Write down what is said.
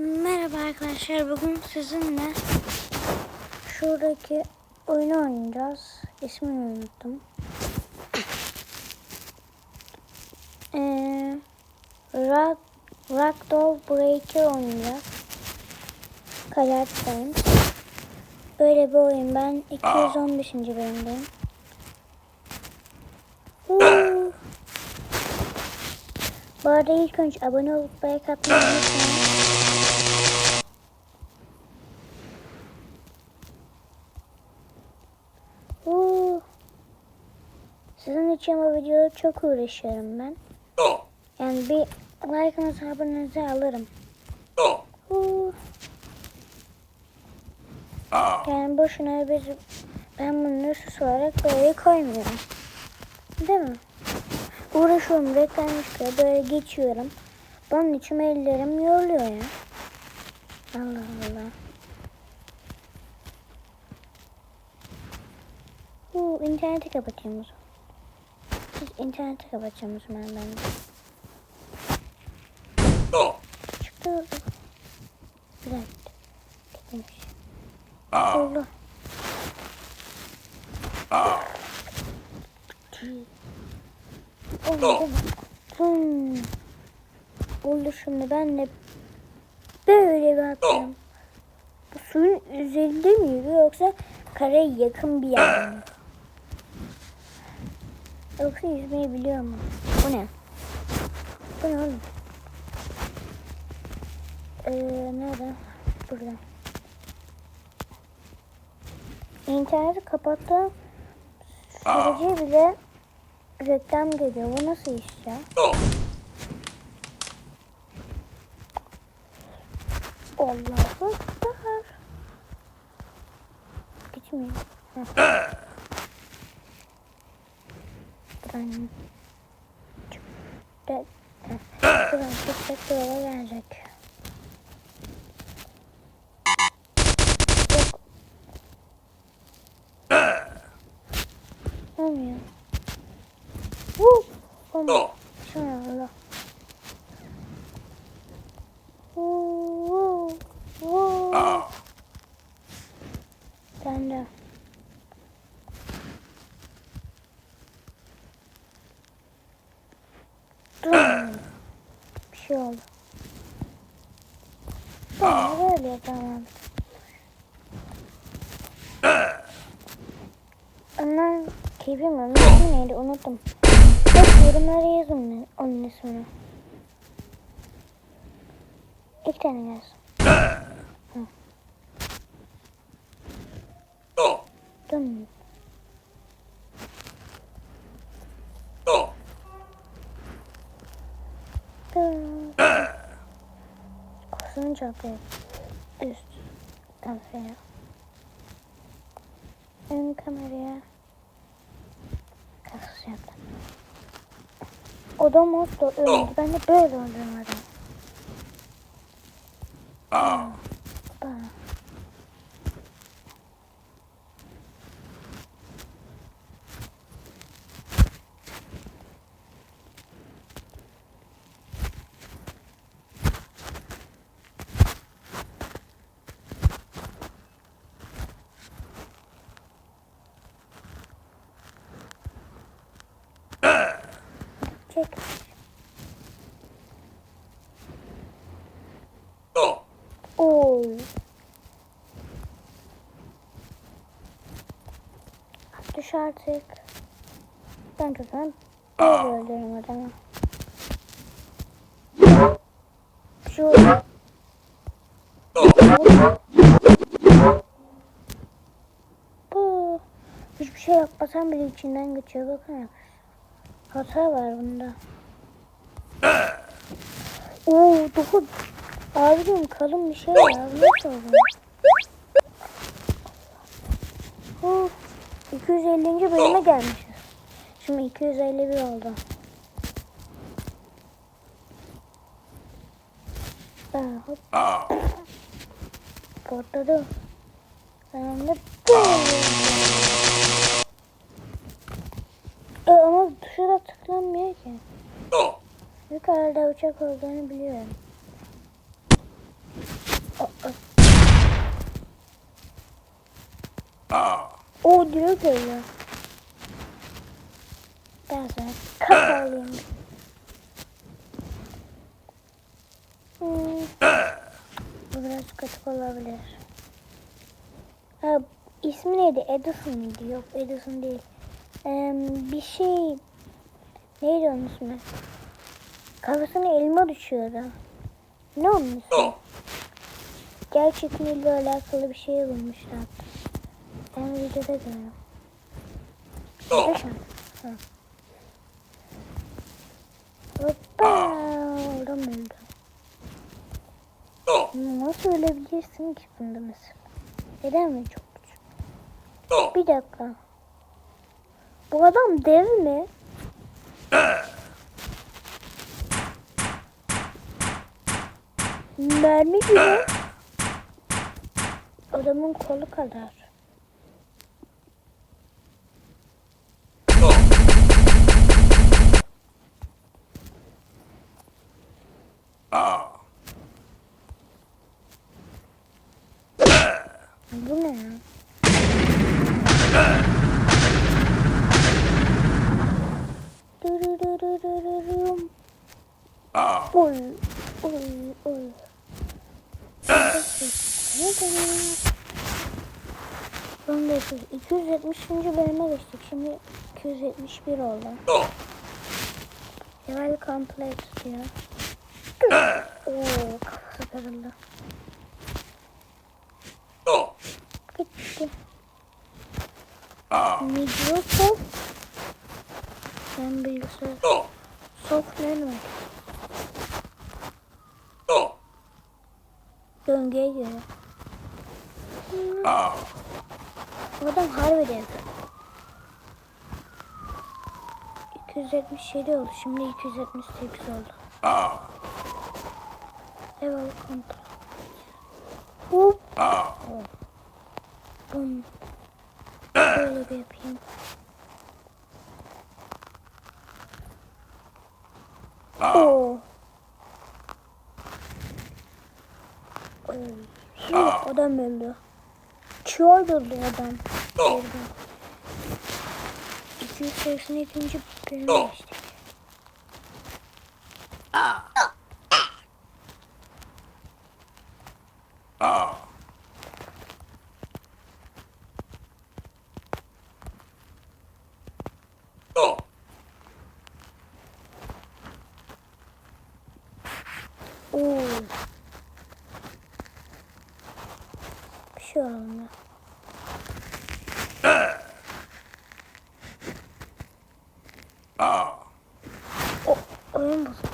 Merhaba arkadaşlar. Bugün sizinle şuradaki oyunu oynayacağız. İsmini unuttum. Ee, Rock, Ragdoll Breaker oynayacağız. Karakterim. Böyle bir oyun. Ben 215. bölümdeyim. Bu arada ilk önce abone olup like atmayı unutmayın. Huu. Sizin için bu videoda çok uğraşıyorum ben. Yani bir like'ınızı abonenizi alırım. Huu. Yani boşuna bir ben bunu süs olarak böyle koymuyorum. Değil mi? Uğraşıyorum reklam çıkıyor böyle geçiyorum. Bunun için ellerim yoruluyor ya. Allah Allah. Bu interneti kapatayım o zaman. İnterneti kapatacağım o zaman ben de. Çıktı dakika. Gitmiş. Allah. Oldu. Hmm. Oldu şimdi ben de böyle bir atayım. Bu suyun üzerinde mi yürüyor yoksa karaya yakın bir yerde mi? Yoksa yüzmeyi biliyor mu? Bu ne? Bu ne oğlum? Ee, nerede? Burada. İnterneti kapattım. Sürece bile reklam geliyor. Bu nasıl iş ya? Allahu Ekber. Gitmiyor. Çık. De, heh. Buradan çıkacak buraya gelecek. Yok. Olmuyor. Woo! Olmuyor. Şuna Allah. Woo! Woo! Ben de. Dur. Bir şey oldu. Tamam böyle tamam. Ondan keyfim var. Nasıl neydi unuttum. Bak yorumlara yazın onun ismini. İki tane yaz. Dön. Dön. Kusunu çapıyor. Üst. Kafaya. Ön kameraya. Yaptım. O da da öldü. Ben de böyle öldürmedim. Bana. Çek. Oy. Düş artık. Ben kızım. Böyle öldürürüm adamı. Şu. Bu. Hiçbir şey yapmasam bile içinden geçiyor. Bakın arkadaşlar. Hata var bunda. Oo, daha Abicim kalın bir şey var. Nasıl oldu? Of, 250. bölüme gelmişiz. Şimdi 251 oldu. Aa, hop. Patladı. Ben onu ki. Yukarıda oh. uçak olduğunu biliyorum. O, o. o diyor geliyor. Daha sonra kafa alayım. Hmm. Bu biraz kaçık olabilir. Ha, ismi neydi? Edison mıydı? Yok Edison değil. Ee, bir şey Neydi onun ismi? Kafasına elma düşüyordu. Ne onun ismi? Gerçekliğiyle alakalı bir şey bulmuşlar. Ben videoda görüyorum. Hoppa. Oradan öldü. Nasıl ölebilirsin ki bunda mesela? Neden mi çok küçük? Bir dakika. Bu adam dev mi? Mermi gibi. Adamın kolu kadar. Bu ne ya? Oy, oy, oy. Ben de 270. bölüme geçtik. Şimdi 271 oldu. Level complete diyor. Oo, kafası kırıldı. Gitti. Microsoft. Ben bilgisayar. Software var. Döngüye göre. Bu adam harbi dev. 277 oldu. Şimdi 278 oldu. Level kontrol. Hop. Bum. Böyle bir yapayım. Oo. Oy. Şimdi adam öldü. Çuval öldü adam. Öldü. 282. bölüme geçtik. Oo. Şey olmuyor. O, oyun bozuldu.